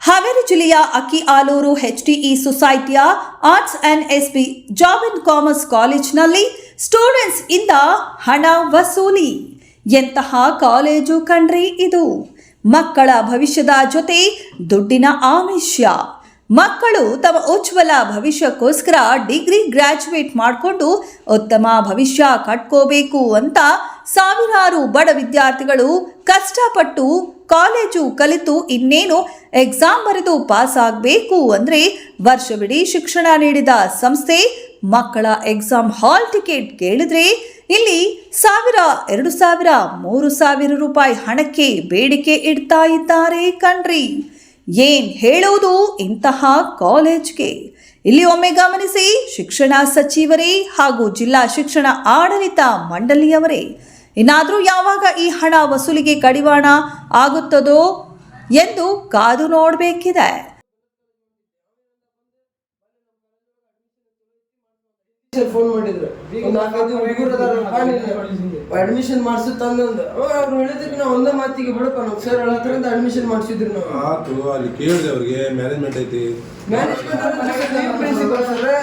ಹಾವೇರಿ ಜಿಲ್ಲೆಯ ಅಕ್ಕಿ ಆಲೂರು ಎಚ್ಡಿಇ ಸೊಸೈಟಿಯ arts and SP ಜಾಬ್ ಅಂಡ್ ಕಾಮರ್ಸ್ ಕಾಲೇಜ್ನಲ್ಲಿ ಸ್ಟೂಡೆಂಟ್ಸ್ ಇಂದ ಹಣ ವಸೂಲಿ. ಎಂತಹ ಕಾಲೇಜು ಕಂಡ್ರಿ ಇದು. ಮಕ್ಕಳ ಭವಿಷ್ಯದ ಜೊತೆ ದುಡ್ಡಿನ ಆಮಿಷ ಮಕ್ಕಳು ತಮ್ಮ ಉಜ್ವಲ ಭವಿಷ್ಯಕ್ಕೋಸ್ಕರ ಡಿಗ್ರಿ ಗ್ರಾಜ್ಯುಯೇಟ್ ಮಾಡಿಕೊಂಡು ಉತ್ತಮ ಭವಿಷ್ಯ ಕಟ್ಕೋಬೇಕು ಅಂತ ಸಾವಿರಾರು ಬಡ ವಿದ್ಯಾರ್ಥಿಗಳು ಕಷ್ಟಪಟ್ಟು ಕಾಲೇಜು ಕಲಿತು ಇನ್ನೇನು ಎಕ್ಸಾಮ್ ಬರೆದು ಪಾಸ್ ಆಗಬೇಕು ಅಂದರೆ ವರ್ಷವಿಡೀ ಶಿಕ್ಷಣ ನೀಡಿದ ಸಂಸ್ಥೆ ಮಕ್ಕಳ ಎಕ್ಸಾಮ್ ಹಾಲ್ ಟಿಕೆಟ್ ಕೇಳಿದ್ರೆ ಇಲ್ಲಿ ಸಾವಿರ, ಎರಡು ಸಾವಿರ, ಮೂರು ಸಾವಿರ ರೂಪಾಯಿ ಹಣಕ್ಕೆ ಬೇಡಿಕೆ ಇಡ್ತಾ ಇದ್ದಾರೆ ಕಣ್ರಿ. ಏನ್ ಹೇಳುವುದು ಇಂತಹ ಕಾಲೇಜ್ಗೆ? ಇಲ್ಲಿ ಒಮ್ಮೆ ಗಮನಿಸಿ, ಶಿಕ್ಷಣ ಸಚಿವರೇ ಹಾಗೂ ಜಿಲ್ಲಾ ಶಿಕ್ಷಣ ಆಡಳಿತ ಮಂಡಳಿಯವರೇ. ಇನ್ನಾದರೂ ಯಾವಾಗ ಈ ಹಣ ವಸೂಲಿಗೆ ಕಡಿವಾಣ ಆಗುತ್ತದೋ ಎಂದು ಕಾದು ನೋಡಬೇಕಿದೆ. ಫೋನ್ ಮಾಡಿದ್ರು. ಅಡ್ಮಿಷನ್ ಮಾಡಿಸು ಹುಡುಗರು ಅಡ್ಮಿಷನ್ ಮಾಡಿಸುತ್ತಂದಂದು ಅವ್ರು ಹೇಳಿದ್ರು ನಾವು ಒಂದೇ ಮಾತಿಗೆ ಬಿಡಪ್ಪ ನಾವು ಸರ್ ಹೇಳತ್ರಿಂದ ಅಡ್ಮಿಷನ್ ಮಾಡಿಸಿದ್ರು ನಾವು. ಆತು ಅಲ್ಲಿ ಕೇಳಿದೆ ಅವ್ರಿಗೆ ಮ್ಯಾನೇಜ್ಮೆಂಟ್ ಐತಿ.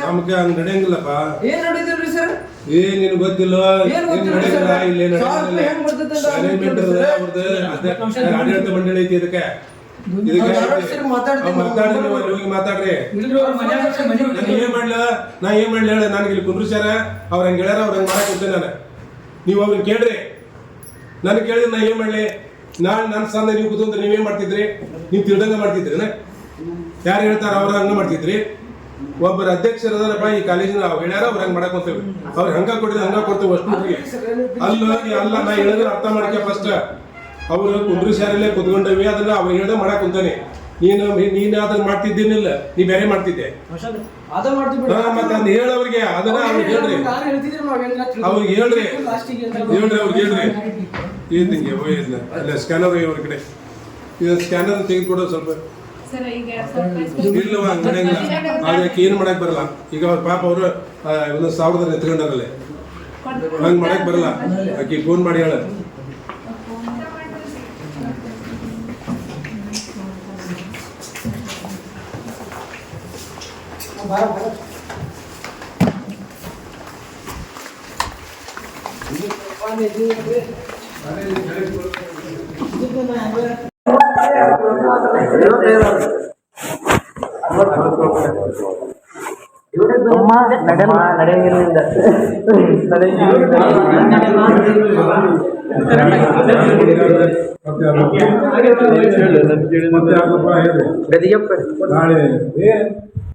ನಮ್ಗೆ ಹಂಗ್ ನಡೆಯಂಗಿಲ್ಲಪ್ಪ. ಏನ್ ನಡೀತಿದ್ರಿ ಸರ್ ಏ ನಿನ್ ಗೊತ್ತಿಲ್ಲ? ಏನ್ ಏನ್ ಅಂತ ಮ್ಯಾನೇಜ್ಮೆಂಟ್? ಆಡಳಿತ ಮಂಡಳಿ ಐತಿ ಇದಕ್ಕೆ. ಮಾತಾಡ್ರಿ. ನಾನು ಏನ್ ಮಾಡ್ಲ? ನಾ ಏನ್ ಮಾಡ್ಲಿ ಹೇಳ? ನನಗೆ ಇಲ್ಲಿ ಕುಂದ್ರಿಸ್ಯಾರ ಅವ್ರ ಹಂಗ ಹೇಳ್ಯಾರ ಅವ್ರ ಹಂಗ ಮಾಡಕ್ ಕೂತೆ ನಾನು. ನೀವು ಅವ್ರನ್ನ ಕೇಳ್ರಿ. ನನಗೆ ಕೇಳಿದ್ರೆ ನಾ ಏನ್ ಮಾಡ್ಲಿ? ನಾನ್ ನನ್ನ ಸಣ್ಣ ನೀವು ಕೂತ್ಕೊಂಡ್ರೆ ನೀವೇನ್ ಮಾಡ್ತಿದ್ರಿ? ನೀವು ತಿಳ್ದಂಗ ಮಾಡ್ತಿದ್ರಿ ಯಾರು ಹೇಳ್ತಾರ ಅವ್ರ ಹಂಗ ಮಾಡ್ತಿದ್ರಿ? ಒಬ್ಬರ ಅಧ್ಯಕ್ಷರದಾರಪ್ಪ ಈ ಕಾಲೇಜಿನ ಅವ್ರು ಹೇಳ್ಯಾರ ಅವ್ರ ಹಂಗ ಮಾಡಕ್ ಹೋಗ್ತೇವೆ ಅವ್ರ ಹಂಗ ಕೊಟ್ಟಿದ್ರೆ ಹಂಗ ಕೊಡ್ತೇವೆ ಅಷ್ಟು ಅಲ್ಲಿ ಅಲ್ಲ ನಾ ಹೇಳಿದ್ರೆ ಅರ್ಥ ಮಾಡ್ಕೆ ಫಸ್ಟ್ ಅವ್ರು ಕುಂದ್ರಿಸ್ಯಾರಲ್ಲೇ ಕುತ್ಕೊಂಡವಿ ಅದನ್ನ ಅವ್ರು ಹೇಳ್ದ ಮಾಡಕ್ ಕುಂತಾನೆ. ನೀನು ನೀನು ಅದನ್ನ ಮಾಡ್ತಿದ್ದೀನಿಲ್ಲ ನೀ ಬೇರೆ ಮಾಡ್ತಿದ್ದೆ. ಅದ ಮಾಡ್ತೀವಿ ಹೇಳ ಅದನ್ನ ಹೇಳವ್ರಿಗೆ ಅದನ್ನ ಅವ್ರಿಗೆ ಹೇಳ್ರಿ. ಅವ್ರಿಗೆ ಹೇಳ್ರಿ. ಹೇಳ್ರಿ ಅವ್ರಿಗೆ ಹೇಳ್ರಿ. ಏನ್ ತಿಂಗೆ ಇಲ್ಲ. ಅಲ್ಲ ಸ್ಕ್ಯಾನರ್ ಅವ್ರ ಕಡೆ. ಇದು ಸ್ಕ್ಯಾನರ್ ತೆಗೆದುಕೊಡೋ ಸ್ವಲ್ಪ. ಇಲ್ಲವ ಮಾಡಕ್ಕೆ ನಡೆಯಂಗಿಲ್ಲ ಅದಕ್ಕೆ ಏನ್ ಮಾಡಕ್ ಬರಲ್ಲ. ಈಗ ಅವ್ರ ಪಾಪ ಅವರು ಒಂದು ಸಾವಿರದಲ್ಲಿ ಎತ್ಕೊಂಡಾರಲ್ಲೇ. ಹಂಗೆ ಮಾಡಕ್ ಬರಲ್ಲ. ಆಕೆ ಫೋನ್ ಮಾಡಿ ಹೇಳ. ನಾಳೆ ಏ ಅರವತ್ತು ಕೊಡ್ತಿಲ್ಲ?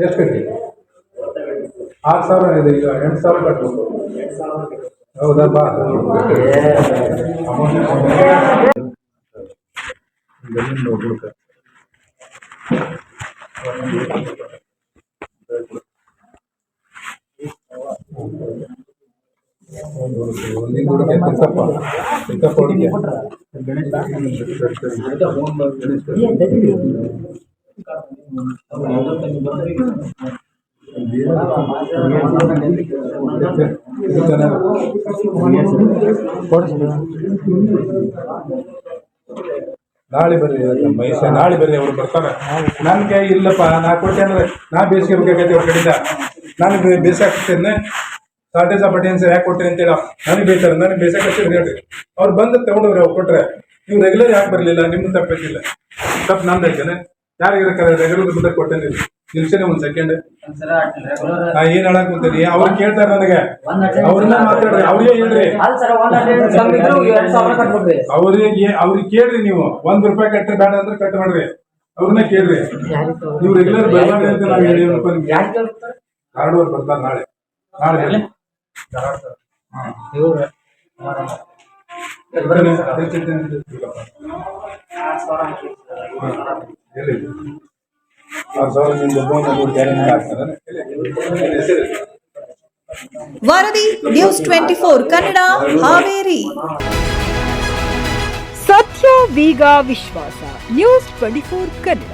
ಎಷ್ಟು ಕಟ್ಟಿ ಆರು ಸಾವಿರ ಇದೆ ಈಗ ಎಂಟು ಸಾವಿರ ಕಟ್ಬೇಕು ಹೌದಾ ಬಾ ಒಂದಿನ ಹುಡುಗಿ ತಿಂತಪ್ಪ ತಿಂತಪ್ಪ ಹುಡುಗಿ ನಾಳೆ ಬರ್ರಿ ಮಹೇಶ ನಾಳೆ ಬರ್ರಿ, ಅವ್ರು ಬರ್ತಾರೆ ನಾನು ಕೈ ಇಲ್ಲಪ್ಪ, ನಾ ಕೊಟ್ಟೆ ಅಂದ್ರೆ ನಾ ಬೇಸಿಗೆಬೇಕಾಗೈತಿ ಅವ್ರ ಕಡೆಯಿಂದ. ನಾನು ಬೇಸಾಕ್ತೇನೆ ಸಾಟೆ ಆಫ್ ಸರ್ ಯಾಕೆ ಕೊಟ್ಟೆ ಅಂತೇಳಿ. ನನಗೆ ಬೈತಾರೆ ನನಗೆ ಬೇಸಾಕತ್ತಿರಿ ಹೇಳ್ರಿ. ಅವ್ರು ಬಂದು ತಗೊಂಡ್ರಿ ಅವ್ರು ಕೊಟ್ರೆ. ನೀವು ರೆಗ್ಯುಲರ್ ಯಾಕೆ ಬರಲಿಲ್ಲ ನಿಮ್ಮ ತಪ್ಪೈತಿಲ್ಲ ತಪ್ಪು ನಂದು ಐತೇನೆ ಯಾರಿಗೆ ರೆಗ್ಯುಲರ್ ಬಂದಾಗ ಕೊಟ್ಟೇನೆ. ನಿಲ್ಸೇನೆ ಒಂದ್ ಸೆಕೆಂಡ್ ನಾ ಏನ್ ಹೇಳಕ್ ಕುಂತೀನಿ ಅವ್ರು ಕೇಳ್ತಾರ ನನಗೆ. ಅವ್ರನ್ನ ಮಾತಾಡ್ರಿ. ಅವ್ರಿಗೆ ಹೇಳ್ರಿ. ಅವ್ರಿಗೆ ಅವ್ರಿಗೆ ಕೇಳ್ರಿ ನೀವು. ಒಂದ್ ರೂಪಾಯಿ ಕಟ್ಟ್ರಿ ಬೇಡ ಅಂದ್ರೆ ಕಟ್ ಮಾಡ್ರಿ. ಅವ್ರನ್ನ ಕೇಳ್ರಿ. ನೀವು ರೆಗ್ಯುಲರ್ ಬರ್ಬಾರ್ದು ಅಂತ ನಾವ್ ಹೇಳಿದ್ರಪ್ಪ ನಿಮ್ಗೆ? ಕಾರಡವ್ರು ಬರ್ತಾರ ನಾಳೆ. ನಾಳೆ ಬರ್ಲಿ. ಅದೇ ಚಿಂತೆ ಇಲ್ಲಪ್ಪ. ಎಲ್ಲಿ? ಆರು ಸಾವಿರ ನಿಮ್ದು ಒಬ್ಬ ಒಂದು ಗ್ಯಾರಂಟಿ ಆಗ್ತದೆ ಹೆಸರು ವರದಿ news twenty four Kannada Haveri ಸತ್ಯ ವೇಗ ವಿಶ್ವಾಸ ನ್ಯೂಸ್ ಟ್ವೆಂಟಿ ಫೋರ್ ಕನ್ನಡ